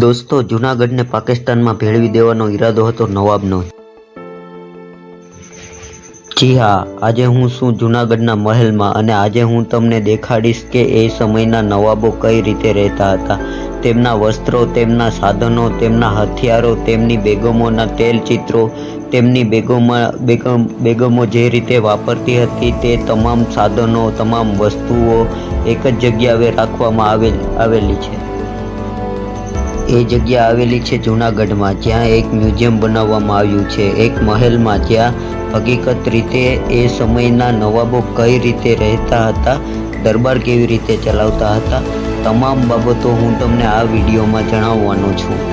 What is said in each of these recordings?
દોસ્તો, જૂનાગઢને પાકિસ્તાનમાં ભેળવી દેવાનો ઈરાદો હતો નવાબનો. જી હા, આજે હું છું જૂનાગઢના મહેલમાં અને આજે હું તમને દેખાડીશ કે એ સમયના નવાબો કઈ રીતે રહેતા હતા. તેમના વસ્ત્રો, તેમના સાધનો, તેમના હથિયારો, તેમની બેગમોના તેલચિત્રો તેમની બેગોમાં, બેગમ, બેગમો જે રીતે વાપરતી હતી તે તમામ સાધનો, તમામ વસ્તુઓ એક જ જગ્યાએ રાખવામાં આવેલ, આવેલી છે. એ જગ્યા આવેલી છે જૂનાગઢમાં, જ્યાં એક મ્યુઝિયમ બનાવવામાં આવ્યું છે. એક મહેલમાં જ્યાં હકીકત રીતે એ સમયના નવાબો કઈ રીતે રહેતા હતા, દરબાર કેવી રીતે ચલાવતા હતા, તમામ બાબતો હું તમને આ વિડીયોમાં જણાવવાનો છું.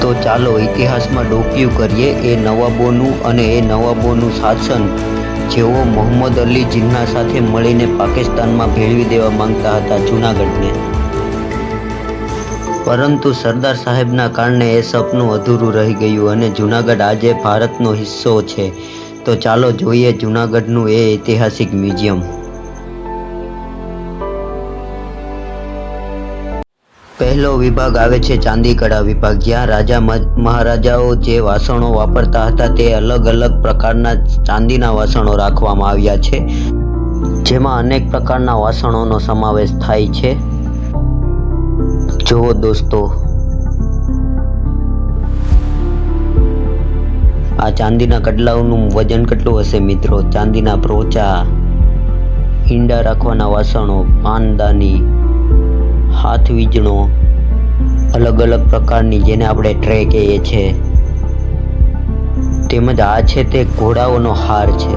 તો ચાલો ઇતિહાસમાં ડોક્યુ કરીએ. એ નવાબોનું અને એ નવાબોનું શાસન જેઓ મોહમ્મદ અલી જિન્ના સાથે મળીને પાકિસ્તાનમાં ભેળવી દેવા માંગતા હતા જૂનાગઢને. પરંતુ સરદાર સાહેબના કારણે એ સપનું અધૂરું રહી ગયું અને જૂનાગઢ આજે ભારતનો હિસ્સો છે. તો ચાલો જોઈએ જૂનાગઢનું એ ઐતિહાસિક મ્યુઝિયમ. પહેલો વિભાગ આવે છે ચાંદીકળા વિભાગ. જ્યાં રાજા મહારાજાઓ જે વાસણો વાપરતા હતા તે અલગ અલગ પ્રકારના ચાંદીના વાસણો રાખવામાં આવ્યા છે. જેમાં અનેક પ્રકારના વાસણોનો સમાવેશ થાય છે. જુઓ દોસ્તો, આ ચાંદીના કડલાઓનું વજન કેટલું હશે મિત્રો? ચાંદીના પ્રોચા, ઈંડા રાખવાના વાસણો પાનદાની હાથ વીજણો અલગ અલગ પ્રકારની જેને આપણે ટ્રે કહીએ છીએ તેમજ આ છે તે ઘોડાઓનો હાર છે.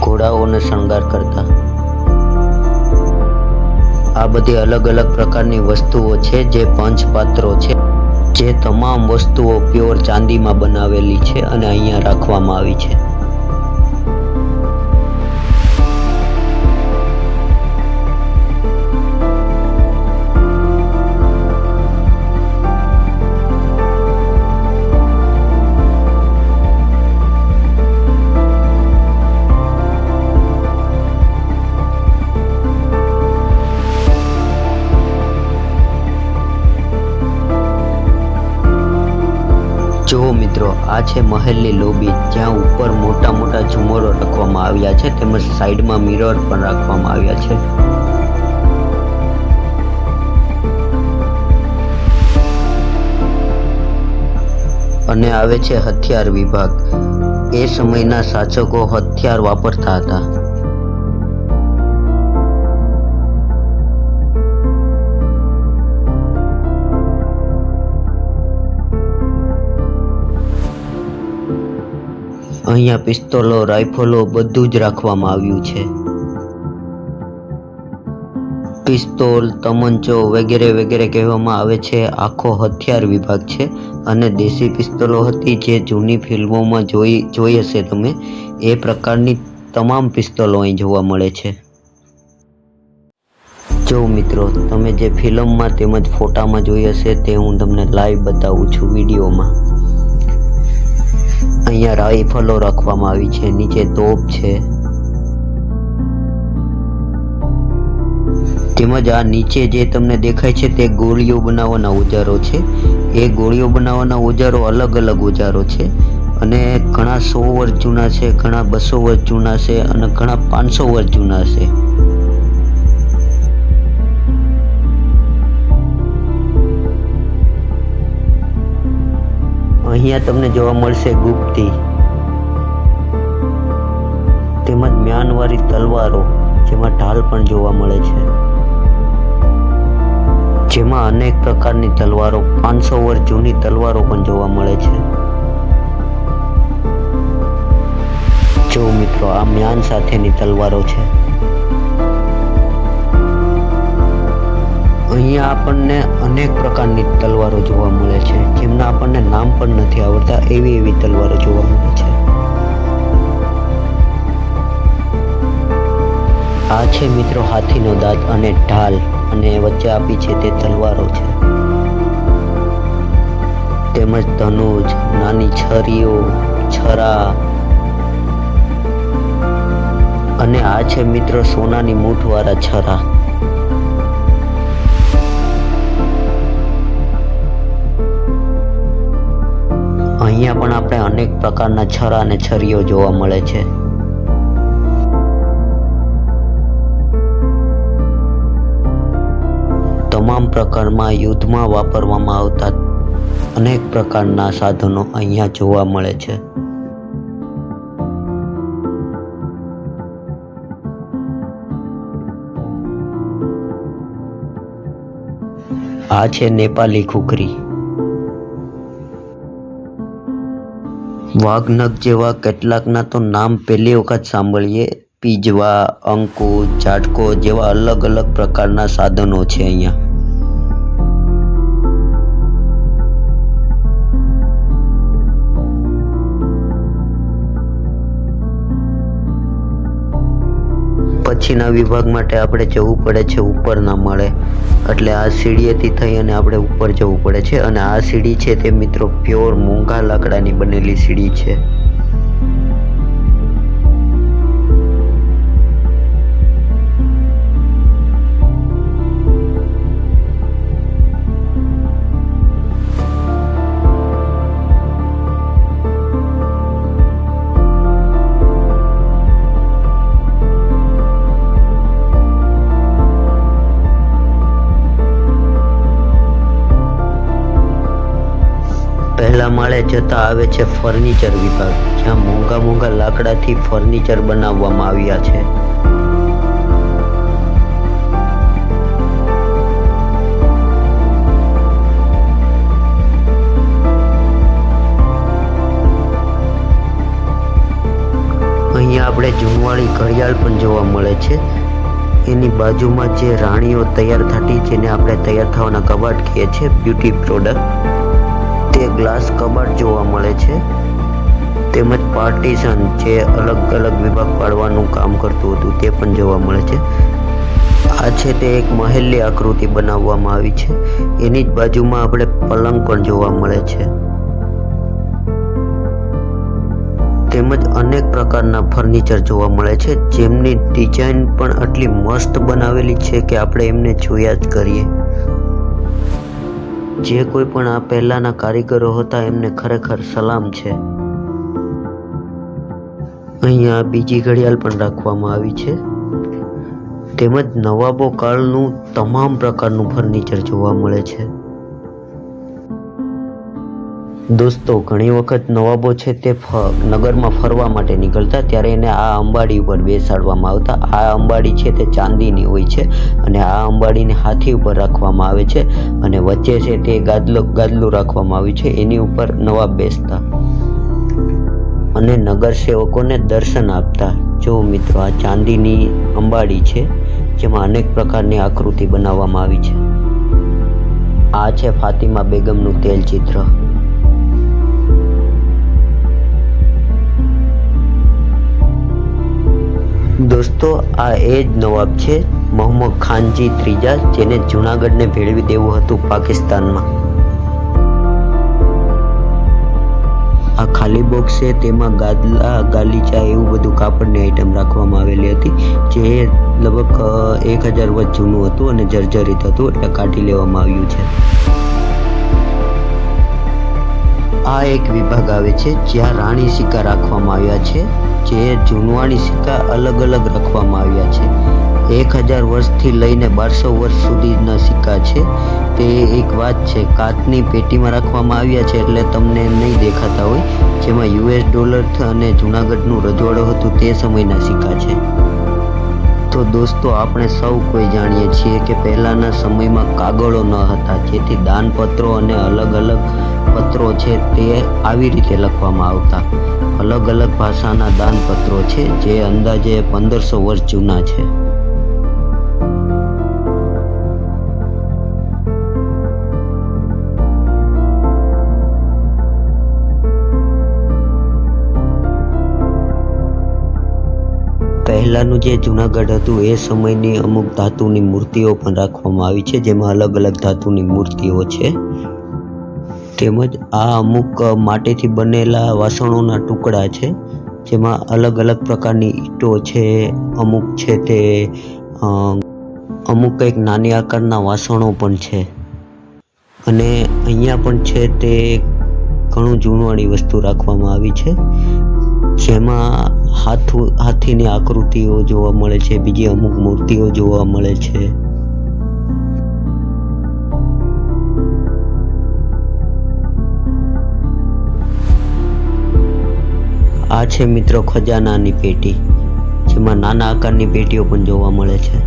ઘોડાઓને શણગાર કરતા. આ બધી અલગ અલગ પ્રકારની વસ્તુઓ છે જે પંચપાત્રો છે, જે તમામ વસ્તુઓ પ્યોર ચાંદીમાં બનાવેલી છે અને અહીંયા રાખવામાં આવી છે. આ છે મહેલની લોબી જ્યાં ઉપર મોટા મોટા ઝુમરો રાખવામાં આવ્યા છે તેમજ સાઈડમાં મિરર પણ રાખવામાં આવ્યા છે. અને આવે છે હથિયાર વિભાગ. એ સમયના શાસકો હથિયાર વાપરતા હતા. અહીંયા પિસ્તોલો, રાઇફલો બધું જ રાખવામાં આવ્યું છે. પિસ્તોલ, તમંચો વગેરે વગેરે કહેવામાં આવે છે. આખો હથિયાર વિભાગ છે અને દેશી પિસ્તોલો હતી જે જૂની ફિલ્મોમાં જોઈ જોઈ હશે તમે. એ પ્રકારની તમામ પિસ્તોલો અહીં જોવા મળે છે. જો મિત્રો, તમે જે ફિલ્મમાં તેમજ ફોટામાં જોઈ હશે તે હું તમને લાઈવ બતાવું છું વિડીયોમાં. અહીંયા રાઇફલો રાખવામાં આવી છે, નીચે તોપ છે. તેમજ આ નીચે જે તમને દેખાય છે તે ગોળીઓ બનાવવાના ઓજારો છે. એ ગોળીઓ બનાવવાના ઓજારો અલગ અલગ ઓજારો છે અને ઘણા સો વર્ષ જૂના છે, ઘણા બસો વર્ષ જૂના છે અને ઘણા પાંચસો વર્ષ જૂના છે. અહીંયા તમને જોવા મળશે ગુપ્તી. તેમજ મ્યાનવારી તલવારો, જેમાં ઢાલ પણ જોવા મળે છે. જેમાં અનેક પ્રકારની તલવારો, પાંચસો વર્ષ જૂની તલવારો પણ જોવા મળે છે. જો મિત્રો, આ મ્યાન સાથેની તલવારો છે. અહીંયા આપણને અનેક પ્રકારની તલવારો જોવા મળે છે. જેમના આપણને નામ પણ નથી આવડતા, એવી એવી તલવારો જોવા મળે છે. આ છે મિત્રો હાથીનો દાંત અને ઢાલ, અને વચ્ચે આપી છે તે તલવારો છે. તેમજ ધનુજ, નાની છરીઓ, છરા. અને આ છે મિત્રો સોનાની મૂઠવાળા છરા. આપણે અનેક પ્રકારના છરા અને છરીઓ જોવા મળે છે. તમામ પ્રકારમાં યુદ્ધમાં વાપરવામાં આવતા અનેક પ્રકારના સાધનો અહીંયા જોવા મળે છે. આ છે નેપાલી ખુખરી વાઘનખ જેવા કેટલાકના તો નામ પહેલી વખત સાંભળીએ. પીજવા, અંકુ, ઝાટકો જેવા અલગ અલગ પ્રકારના સાધનો છે અહીંયા. પછીના વિભાગ માટે આપણે જવું પડે છે, ઉપર ના મળે. એટલે આ સીડીએથી થઈ અને આપણે ઉપર જવું પડે છે. અને આ સીડી છે તે મિત્રો પ્યોર મોંઘા લાકડાની બનેલી સીડી છે. માળે જતા આવે છે ફર્નિચર વિભાગ, જ્યાં મોંઘા મોંઘા લાકડાથી ફર્નિચર બનાવવામાં આવ્યા છે. અહીંયા આપણે જૂનવાળી ઘડિયાળ પણ જોવા મળે છે. એની બાજુમાં જે રાણીઓ તૈયાર થતી, જેને આપણે તૈયાર થવાના કબાટ કહીએ છીએ, બ્યુટી પ્રોડક્ટ. ગ્લાસ કબાટ જોવા મળે છે. તેમજ પાર્ટીશન જે અલગ અલગ વિભાગ પાડવાનું કામ કરતું હતું તે પણ જોવા મળે છે. આ છે તે એક મહેલની આકૃતિ બનાવવામાં આવી છે. એની જ બાજુમાં આપણે પલંગ પણ જોવા મળે છે. તેમજ અનેક પ્રકારના ફર્નિચર જોવા મળે છે. જેમની ડિઝાઇન પણ આટલી મસ્ત બનાવેલી છે કે આપણે એમને જોયા જ કરીએ. જે કોઈ પણ આ પહેલાના કારીગરો હતા, એમને ખરેખર સલામ છે. અહીંયા બીજી ઘડિયાળ પણ રાખવામાં આવી છે. તેમજ નવાબો કાળનું તમામ પ્રકારનું ફર્નિચર જોવા મળે છે. દોસ્તો, ઘણી વખત નવાબો છે તે નગરમાં ફરવા માટે નીકળતા ત્યારે એને આ અંબાડી ઉપર બેસાડવામાં આવતા. આ અંબાડી છે તે ચાંદીની હોય છે અને આ અંબાડીને હાથી ઉપર રાખવામાં આવે છે અને વચ્ચે છે તે ગાદલો, ગાદલું રાખવામાં આવ્યું છે. એની ઉપર નવાબ બેસતા અને નગર સેવકોને દર્શન આપતા. જો મિત્રો, આ ચાંદીની અંબાડી છે જેમાં અનેક પ્રકારની આકૃતિ બનાવવામાં આવી છે. આ છે ફાતિમા બેગમનું તેલ ચિત્ર. દોસ્તો, આ એ જ નવાબ છે, મોહમ્મદ ખાનજી ત્રીજા, જેને જૂનાગઢને ભેળવી દેવું હતું પાકિસ્તાનમાં. આ ખાલી બોક્સ છે, તેમાં ગાદલા, ગાલીચા એવું બધું કાપડની આઈટમ રાખવામાં આવેલી હતી, જે લગભગ એક હજાર વર્ષ જૂનું હતું અને જર્જરિત હતું, એટલે કાઢી લેવામાં આવ્યું છે. આ એક વિભાગ આવે છે, જ્યાં રાણી સિક્કા રાખવામાં આવ્યા છે. જે જૂનવાણી સિક્કા અલગ અલગ રાખવામાં આવ્યા છે. એક હજાર વર્ષથી લઈને બારસો વર્ષ સુધીના સિક્કા છે. તે એક વાત છે, કાચની પેટીમાં રાખવામાં આવ્યા છે એટલે તમને નહીં દેખાતા હોય. જેમાં યુએસ ડોલર અને જૂનાગઢનું રજવાડું હતું તે સમયના સિક્કા છે. તો દોસ્તો, આપણે સૌ કોઈ જાણીએ છીએ કે પહેલાંના સમયમાં કાગળો ન હતા. જેથી દાનપત્રો અને અલગ અલગ પત્રો છે તે આવી રીતે લખવામાં આવતા. અલગ અલગ ભાષાના દાનપત્રો છે, જે અંદાજે પંદરસો વર્ષ જૂના છે. પહેલાંનું જે જૂનાગઢ હતું, એ સમયની અમુક ધાતુની મૂર્તિઓ પણ રાખવામાં આવી છે, જેમાં અલગ અલગ ધાતુની મૂર્તિઓ છે. તેમજ આ અમુક માટીથી બનેલા વાસણોના ટુકડા છે, જેમાં અલગ અલગ પ્રકારની ઈંટો છે, અમુક છે તે અમુક કંઈક નાની આકારના વાસણો પણ છે. અને અહીંયા પણ છે તે ઘણું જૂનવાણી વસ્તુ રાખવામાં આવી છે, જેમાં હાથ, હાથીની આકૃતિઓ જોવા મળે છે, બીજી અમુક મૂર્તિઓ જોવા મળે છે. આ છે મિત્રો ખજાનાની પેટી, જેમાં નાના આકારની પેટીઓ પણ જોવા મળે છે.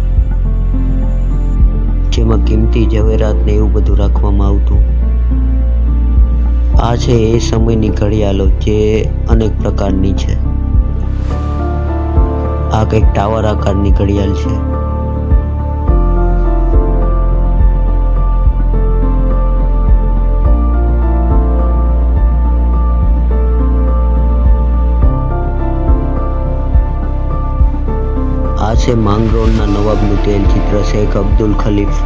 જેમાં કિંમતી ઝવેરાત ને એવું બધું રાખવામાં આવતું. આ છે એ સમયની ઘડિયાળો જે અનેક પ્રકારની છે. આ કંઈક ટાવર આકારની ઘડિયાળ છે. છે માંગરોળના નવાબનું તેલ ચિત્ર શેખ અબ્દુલ ખલીફ.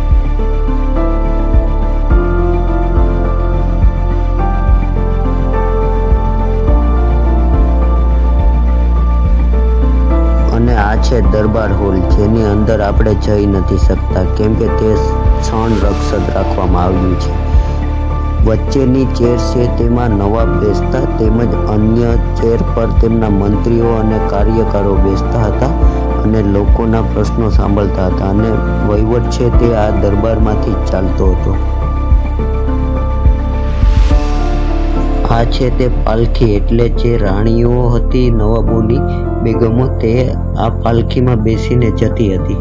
અને આ છે દરબાર હોલ, જેની અંદર આપણે જઈ નથી શકતા, કેમ કે તે ક્ષણ રક્ષદ રાખવામાં આવ્યું છે. વચ્ચેની ચેર છે તેમાં નવાબ બેસતા, તેમજ અન્ય ચેર પર તેમના મંત્રીઓ અને કાર્યકરો બેસતા હતા. અને લોકોના પ્રશ્નો સાંભળતા હતા અને વહીવટ છે તે આ દરબારમાંથી ચાલતો હતો. આ છે તે પાલખી એટલે જે રાણીઓ હતી નવાબોની બેગમો તે આ પાલખીમાં બેસીને જતી હતી.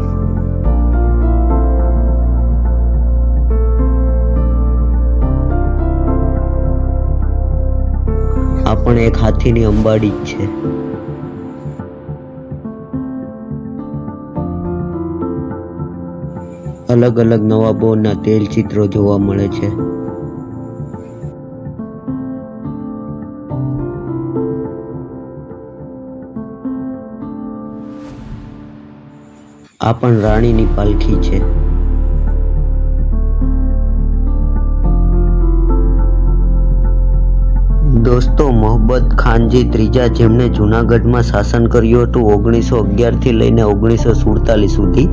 આ પણ એક હાથીની અંબાડી જ છે. અલગ અલગ નવાબોના તેલ ચિત્રો જોવા મળે છે. આ પણ રાણીની પાલખી છે. દોસ્તો મોહબ્બત ખાનજી ત્રીજા જેમણે જૂનાગઢમાં શાસન કર્યું હતું, ઓગણીસો અગિયારથી લઈને ઓગણીસો સુડતાલીસ સુધી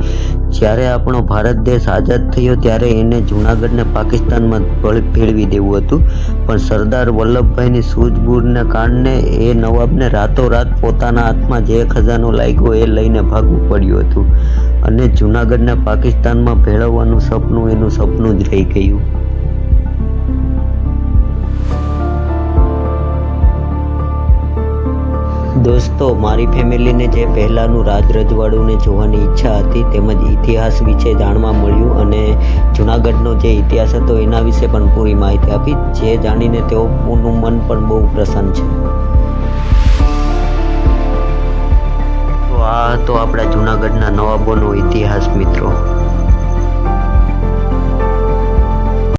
જ્યારે આપણો ભારત દેશ આઝાદ થયો ત્યારે એને જૂનાગઢને પાકિસ્તાનમાં ભળ- ભેળવી દેવું હતું. પણ સરદાર વલ્લભભાઈની સૂઝબૂછને કારણે એ નવાબને રાતોરાત પોતાના હાથમાં જે ખજાનો લાગ્યો એ લઈને ભાગવું પડ્યું હતું. અને જૂનાગઢને પાકિસ્તાનમાં ભેળવવાનું સપનું એનું સપનું જ રહી ગયું. દોસ્તો, મારી ફેમિલીને જે પહેલાંનું રાજ રજવાડુંને જોવાની ઈચ્છા હતી તેમજ ઇતિહાસ વિશે જાણવા મળ્યું અને જૂનાગઢનો જે ઇતિહાસ હતો એના વિશે પણ પૂરી માહિતી આપી, જે જાણીને તેઓનું મન પણ બહુ પ્રસન્ન છે. તો આ હતો આપણા જૂનાગઢના નવાબોનો ઇતિહાસ, મિત્રો.